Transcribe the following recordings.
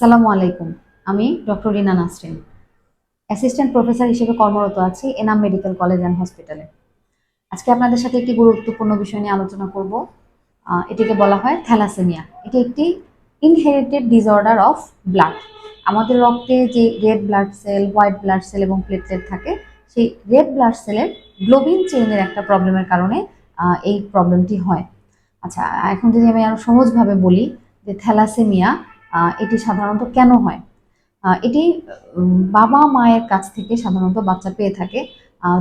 সালামু আলাইকুম, আমি doctor Rina Nasrin, assistant professor হিসেবে কর্মরত আছি এনাম মেডিকেল কলেজ অ্যান্ড হসপিটালে। আজকে আপনাদের সাথে একটি গুরুত্বপূর্ণ বিষয় নিয়ে আলোচনা করব। এটিকে বলা হয় থ্যালাসেমিয়া। এটি একটি ইনহেরিটেড ডিসঅর্ডার অফ ব্লাড আমাদের রক্তে যে red blood cell white blood cell এবং প্লেটলেট থাকে, সেই রেড ব্লাড সেলের গ্লোবিন চেইনের একটা প্রবলেমের কারণে এই প্রবলেমটি হয়। আচ্ছা এখন যদি আমি আরও সহজভাবে বলি যে থ্যালাসেমিয়া এটি সাধারণত কেন হয়? এটি বাবা মায়ের কাছ থেকে সাধারণত বাচ্চা পেয়ে থাকে।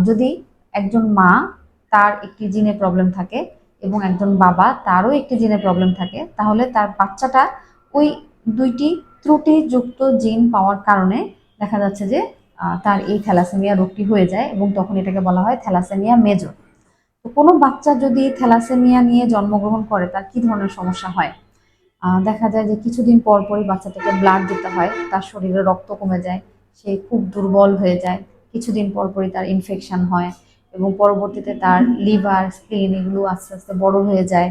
যদি একজন মা তার একটি জিনে প্রবলেম থাকে এবং একজন বাবা তারও একটি জিনে প্রবলেম থাকে, তাহলে তার বাচ্চাটা ওই দুইটি ত্রুটিযুক্ত জিন পাওয়ার কারণে দেখা যাচ্ছে যে তার এই থ্যালাসেমিয়া রোগটি হয়ে যায় এবং তখন এটাকে বলা হয় থ্যালাসেমিয়া মেজর তো কোনো বাচ্চা যদি থ্যালাসেমিয়া নিয়ে জন্মগ্রহণ করে, তার কি ধরনের সমস্যা হয়? দেখা যায় যে কিছুদিন পর পরই বাচ্চাটাকে ব্লাড দিতে হয়, তার শরীরে রক্ত কমে যায়, সে খুব দুর্বল হয়ে যায়, কিছুদিন পর পরই তার ইনফেকশন হয় এবং পরবর্তীতে তার লিভার স্প্লিন এগুলো আস্তে আস্তে বড় হয়ে যায়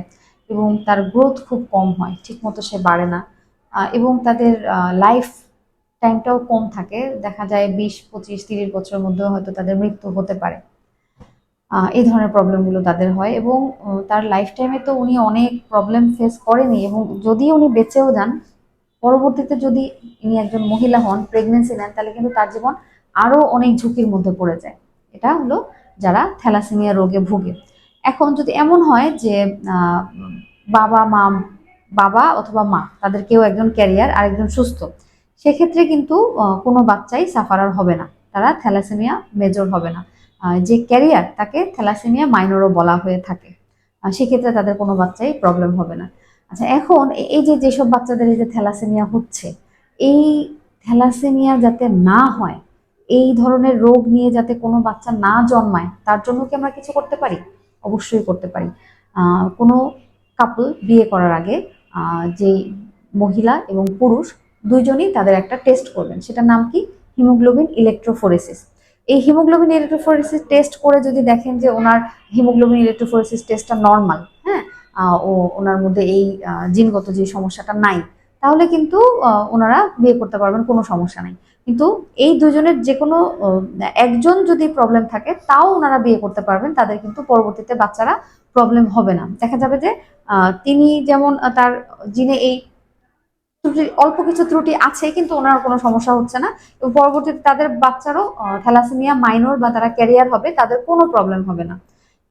এবং তার গ্রোথ খুব কম হয়, ঠিকমতো সে বাড়ে না। এবং তাদের লাইফ টাইমটাও কম থাকে, দেখা যায় বিশ, পঁচিশ, তিরিশ বছরের মধ্যেও হয়তো তাদের মৃত্যু হতে পারে। এই ধরনের প্রবলেমগুলো তাদের হয় এবং তার লাইফ টাইমে তো উনি অনেক প্রবলেম ফেস করেনি এবং যদি উনি বেঁচেও যান, পরবর্তীতে যদি ইনি একজন মহিলা হন প্রেগনেন্সি নেন, তাহলে কিন্তু তার জীবন আরও অনেক ঝুঁকির মধ্যে পড়ে যায়। এটা হলো যারা থ্যালাসেমিয়া রোগে ভুগে। এখন যদি এমন হয় যে বাবা, মা, বাবা অথবা মা, তাদের কেউ একজন ক্যারিয়ার আর একজন সুস্থ, সেক্ষেত্রে কিন্তু কোনো বাচ্চাই সাফারার হবে না। তারা থ্যালাসেমিয়া মেজর হবে না। যে ক্যারিয়ার, তাকে থ্যালাসেমিয়া মাইনরও বলা হয়ে থাকে। সেক্ষেত্রে তাদের কোনো বাচ্চাই প্রবলেম হবে না। আচ্ছা এখন এই যে যেসব বাচ্চাদের এই যে থ্যালাসেমিয়া হচ্ছে, এই থ্যালাসেমিয়া যাতে না হয়, এই ধরনের রোগ নিয়ে যাতে কোনো বাচ্চা না জন্মায়, তার জন্য কি আমরা কিছু করতে পারি? অবশ্যই করতে পারি। কোনো কাপল বিয়ে করার আগে যে মহিলা এবং পুরুষ দুইজনই তাদের একটা টেস্ট করবেন। সেটার নাম কি? Haemoglobin electrophoresis. এই হিমোগ্লোবিন ইলেকট্রোফোরেসিস টেস্ট করে যদি দেখেন যে ওনার হিমোগ্লোবিন ইলেকট্রোফোরেসিস টেস্টটা নর্মাল হ্যাঁ? ও ওনার মধ্যে এই জিনগত যে সমস্যাটা নাই, তাহলে কিন্তু ওনারা বিয়ে করতে পারবেন, কোনো সমস্যা নাই। কিন্তু এই দুজনের যে কোনো একজন যদি প্রবলেম থাকে, তাও ওনারা বিয়ে করতে পারবেন, তাদের কিন্তু পরবর্তীতে বাচ্চারা প্রবলেম হবে না। দেখা যাবে যে তিনি যেমন তার জিনে এই অল্প কিছু ত্রুটি আছে, কিন্তু ওনার কোনো সমস্যা হচ্ছে না। পরবর্তীতে তাদের বাচ্চারও থ্যালাসেমিয়া মাইনর বা তারা ক্যারিয়ার হবে, তাদের কোনো প্রবলেম হবে না।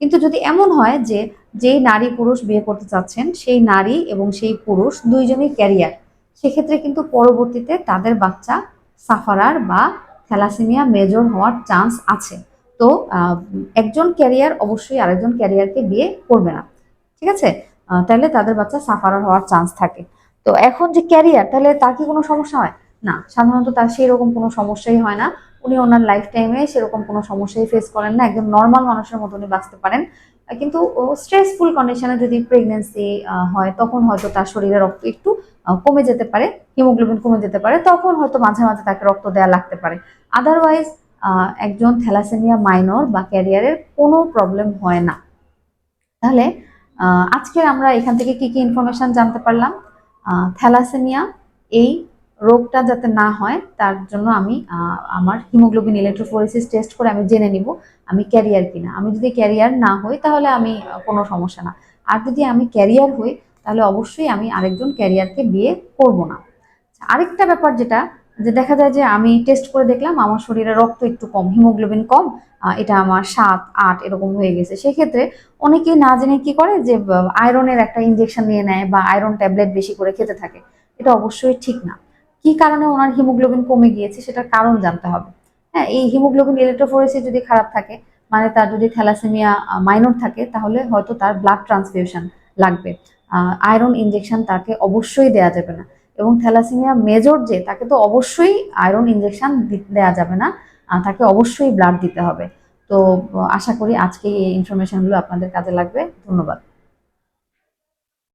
কিন্তু যদি এমন হয় যে, যেই নারী পুরুষ বিয়ে করতে চাচ্ছেন, সেই নারী এবং সেই পুরুষ দুইজনই ক্যারিয়ার, সেক্ষেত্রে কিন্তু পরবর্তীতে তাদের বাচ্চা সাফারার বা থ্যালাসেমিয়া মেজর হওয়ার চান্স আছে। তো একজন ক্যারিয়ার অবশ্যই আরেকজন ক্যারিয়ারকে বিয়ে করবে না। ঠিক আছে? তাহলে তাদের বাচ্চা সাফারার হওয়ার চান্স থাকে। তো এখন যে ক্যারিয়ার তাহলে তার কি কোনো সমস্যা হয়? না, সাধারণত তার সেই রকম কোনো সমস্যাই হয় না। উনি ওনার লাইফ টাইমে সেরকম কোনো সমস্যাই ফেস করেন না একজন নর্মাল মানুষের মতো উনি বাঁচতে পারেন। কিন্তু স্ট্রেসফুল কন্ডিশনে যদি প্রেগনেন্সি হয়, তখন হয়তো তার শরীরে রক্ত একটু কমে যেতে পারে হিমোগ্লোবিন কমে যেতে পারে, তখন হয়তো মাঝে মাঝে তাকে রক্ত দেওয়া লাগতে পারে। আদারওয়াইজ একজন থ্যালাসেমিয়া মাইনর বা ক্যারিয়ারের কোনো প্রবলেম হয় না। তাহলে আজকে আমরা এখান থেকে কি কি ইনফরমেশন জানতে পারলাম? থ্যালাসেমিয়া এই রোগটা যাতে না হয় তার জন্য আমি আমার হিমোগ্লোবিন ইলেকট্রোফোরেসিস টেস্ট করে আমি জেনে নিব আমি ক্যারিয়ার কিনা। আমি যদি ক্যারিয়ার না হই তাহলে আমি কোনো সমস্যা না। আর যদি আমি ক্যারিয়ার হই তাহলে অবশ্যই আমি আরেকজন ক্যারিয়ারকে বিয়ে করব না। আচ্ছা, আরেকটা ব্যাপার যেটা যে দেখা যায় যে আমি টেস্ট করে দেখলাম আমার শরীরে রক্ত একটু কম হিমোগ্লোবিন কম এটা আমার সাত, আট এরকম হয়ে গেছে। সেক্ষেত্রে অনেকে না জেনে কি করে যে আয়রনের একটা ইনজেকশন নিয়ে নেয় বা আয়রন ট্যাবলেট বেশি করে খেতে থাকে। এটা অবশ্যই ঠিক না। কি কারণে ওনার হিমোগ্লোবিন কমে গিয়েছে সেটার কারণ জানতে হবে। হ্যাঁ এই হিমোগ্লোবিন ইলেকট্রোফোরেসিস যদি খারাপ থাকে মানে তার যদি থ্যালাসেমিয়া মাইনর থাকে, তাহলে হয়তো তার ব্লাড ট্রান্সফিউশন লাগবে। আয়রন ইনজেকশন তাকে অবশ্যই দেওয়া যাবে না। এবং থ্যালাসেমিয়া মেজর যে, তাকে তো অবশ্যই আয়রন ইঞ্জেকশন দেওয়া যাবে না তাকে অবশ্যই ব্লাড দিতে হবে। তো, আশা করি আজকে এই ইনফরমেশনগুলো আপনাদের কাজে লাগবে। ধন্যবাদ।